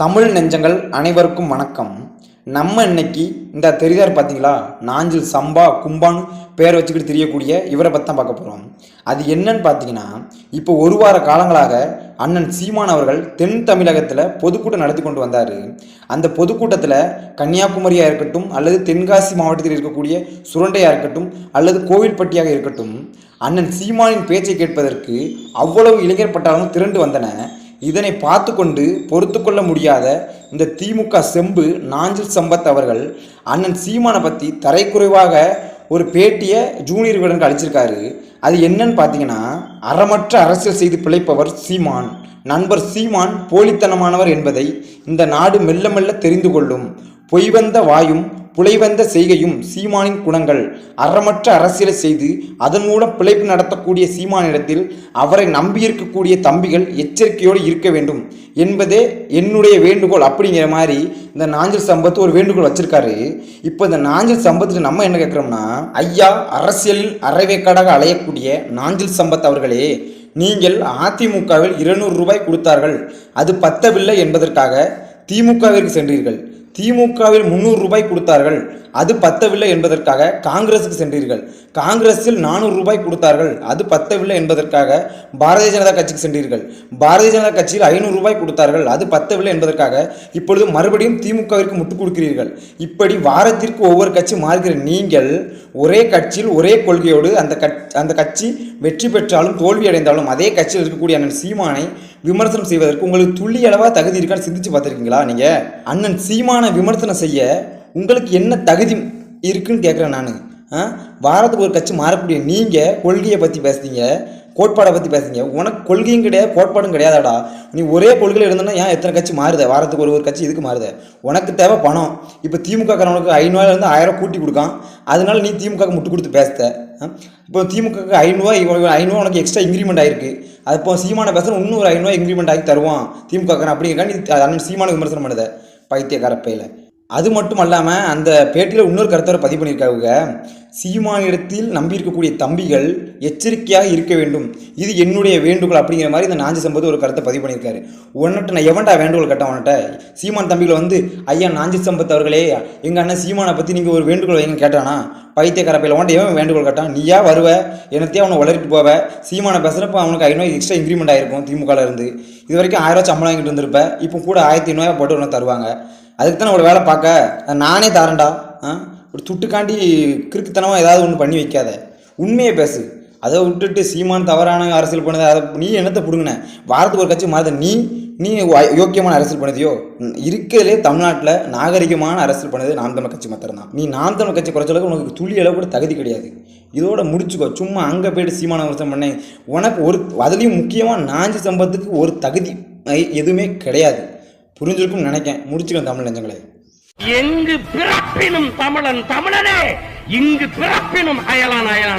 தமிழ் நெஞ்சங்கள் அனைவருக்கும் வணக்கம். நம்ம இன்னைக்கு இந்த தெரிதார் பார்த்தீங்களா நாஞ்சில் சம்பா கும்பான்னு பேர் வச்சுக்கிட்டு தெரியக்கூடிய இவரை பற்றி தான் பார்க்க போகிறோம் அது என்னன்னு பார்த்தீங்கன்னா இப்போ ஒரு வார காலங்களாக அண்ணன் சீமான் அவர்கள் தென் தமிழகத்தில் பொதுக்கூட்டம் நடத்தி கொண்டு வந்தார். அந்த பொதுக்கூட்டத்தில் கன்னியாகுமரியாக இருக்கட்டும் அல்லது தென்காசி மாவட்டத்தில் இருக்கக்கூடிய சுரண்டையாக இருக்கட்டும் அல்லது கோவில்பட்டியாக இருக்கட்டும் அண்ணன் சீமானின் பேச்சை கேட்பதற்கு அவ்வளவு இளைஞர் பட்டாளமும் திரண்டு வந்தன. இதனை பார்த்து கொண்டு பொறுத்து கொள்ள முடியாத இந்த திமுக செம்பு நாஞ்சில் சம்பத் அவர்கள் அண்ணன் சீமானை பற்றி தரைக்குறைவாக ஒரு பேட்டியை ஜூனியர் வீரனுக்கு அது என்னன்னு பார்த்தீங்கன்னா அறமற்ற அரசியல் செய்து பிழைப்பவர் சீமான் நண்பர் சீமான் போலித்தனமானவர் என்பதை இந்த நாடு மெல்ல மெல்ல தெரிந்து கொள்ளும் பொய் வந்த வாயும் புலைவந்த செய்கையும் சீமானின் குணங்கள் அறமற்ற அரசியலை செய்து அதன் மூலம் பிழைப்பு நடத்தக்கூடிய சீமானிடத்தில் அவரை நம்பியிருக்கக்கூடிய தம்பிகள் எச்சரிக்கையோடு இருக்க வேண்டும் என்பதே என்னுடைய வேண்டுகோள் அப்படிங்கிற மாதிரி இந்த நாஞ்சில் சம்பத் ஒரு வேண்டுகோள் வச்சிருக்காரு. இப்போ இந்த நாஞ்சில் சம்பத்துக்கு நம்ம என்ன கேட்குறோம்னா ஐயா அரசியலில் அரைவேக்காடாக அலையக்கூடிய நாஞ்சில் சம்பத் அவர்களே நீங்கள் அதிமுகவில் இருநூறு ரூபாய் கொடுத்தார்கள். அது பத்தவில்லை என்பதற்காக திமுகவிற்கு சென்றீர்கள். திமுகவில் முந்நூறு ரூபாய் கொடுத்தார்கள். அது பத்தவில்லை என்பதற்காக காங்கிரஸுக்கு சென்றீர்கள். காங்கிரஸில் நானூறு ரூபாய் கொடுத்தார்கள். அது பத்தவில்லை என்பதற்காக பாரதிய ஜனதா கட்சிக்கு சென்றீர்கள். பாரதிய ஜனதா கட்சியில் ஐநூறு ரூபாய் கொடுத்தார்கள். அது பத்தவில்லை என்பதற்காக இப்பொழுது மறுபடியும் திமுகவிற்கு முட்டுக் கொடுக்கிறீர்கள். இப்படி வாரத்திற்கு ஒவ்வொரு கட்சி மாறுகிற நீங்கள் ஒரே கட்சியில் ஒரே கொள்கையோடு அந்த கட்சி அந்த கட்சி வெற்றி பெற்றாலும் தோல்வி அடைந்தாலும் அதே கட்சியில் இருக்கக்கூடிய அண்ணன் சீமானை விமர்சனம் செய்வதற்கு உங்களுக்கு துல்லிய அளவாக தகுதி இருக்கான்னு சிந்திச்சு பார்த்துருக்கீங்களா நீங்கள் அண்ணன் சீமானை விமர்சனம் செய்ய உங்களுக்கு என்ன தகுதி இருக்குன்னு கேட்குறேன் நான். வாரத்துக்கு ஒரு கட்சி மாறக்கூடிய நீங்கள் கொள்கையை பற்றி பேசுகிறீங்க கோட்பாடை பற்றி பேசுங்க உனக்கு கொள்கையும் கிடையாது கோட்பாடும் கிடையாதாடா. நீ ஒரே கொள்கையில் இருந்தனா ஏன் எத்தனை கட்சி மாறுத? வாரத்துக்கு ஒரு ஒரு கட்சி இதுக்கு மாறுத. உனக்கு தேவை பணம். இப்போ திமுக காரனுக்கு ஐநூறுலேருந்து ஆயிரம் கூட்டி கொடுக்கான். அதனால நீ திமுக முட்டு கொடுத்து பேசுத. இப்போ திமுகக்கு ஐநூறுவா ஐநூறுவா உனக்கு எக்ஸ்ட்ரா இன்க்ரிமெண்ட் ஆயிருக்கு. அது இப்போ சீமான பேசுகிற இன்னும் ஒரு ஐநூறுவா இன்க்ரிமெண்ட் ஆகி தருவான். திமுக காரன் அப்படிங்கிறக்கா நீ அண்ணன் சீமான விமர்சனம் பண்ணுத. பைத்தியக்கார பையில். அது மட்டும் அல்லாமல் அந்த பேட்டியில் இன்னொரு கருத்தரை பதிவு பண்ணியிருக்காங்க சீமானிடத்தில் நம்பியிருக்கக்கூடிய தம்பிகள் எச்சரிக்கையாக இருக்க வேண்டும். இது என்னுடைய வேண்டுகோள் அப்படிங்கிற மாதிரி இந்த நாஞ்சி சம்பத் ஒரு கருத்தை பதிவு பண்ணியிருக்காரு. உன்னிட்ட நான் எவன்டா வேண்டுகோள் கேட்டேன் உன்கிட்ட? சீமான் தம்பிகளை வந்து ஐயா நாஞ்சி சம்பத் அவர்களே எங்கள் அண்ணன் சீமானை பற்றி நீங்கள் ஒரு வேண்டுகோள் வைங்க கேட்டானா? பைத்திய கரப்பையில் உன்ட்ட எவன் வேண்டுகோள் கட்டான்? நீயா வருவ என்னத்தையும் அவனை வளர்த்து போவ? சீமானை பேசுகிறப்ப அவனுக்கு ஐநூறு எக்ஸ்ட்ரா இன்க்ரிமெண்ட் ஆகிருக்கும் திமுகவில் இருந்து. இது வரைக்கும் ஆயிரம் ரூபா சம்பளம் வாங்கிட்டு இருந்திருப்ப இப்போ கூட ஆயிரத்தி ஐநூறுவா போட்டு உனக்கு தருவாங்க. அதுக்கு தான் ஒரு வேலை பார்க்க? நானே தரேன்டா. ஆ? ஒரு துட்டுக்காண்டி கிறுக்குத்தனமாக ஏதாவது ஒன்று பண்ணி வைக்காத. உண்மையை பேசு. அதை விட்டுட்டு சீமான் தவறான அரசியல் பண்ணுது அதை நீ என்னத்தை பிடுங்கின? வாரத்துக்கு ஒரு கட்சி மாறுத. நீ நீ யோக்கியமான அரசியல் பண்ணதையோ? இருக்கிறதுலே தமிழ்நாட்டில் நாகரிகமான அரசியல் பண்ணது நாம் தமிழ் கட்சி மாத்திரம் தான் நீ நாம் தமிழ் கட்சி குறைச்சளவுக்கு உனக்கு துளி அளவு கூட தகுதி கிடையாது. இதோட முடிச்சுக்கோ. சும்மா அங்கே போயிட்டு சீமான விமர்சனம் பண்ணேன். உனக்கு ஒரு அதுலேயும் முக்கியமாக நாஞ்சி சம்பத்துக்கு ஒரு தகுதி எதுவுமே கிடையாது. புரிஞ்சிருக்கும்னு நினைக்கேன் முடிச்சுக்கலாம் தமிழ் நெஞ்சங்களே. எங்கு பிறப்பினும் தமிழன் தமிழனே இங்கு பிறப்பினும் அயலான் அயலான்.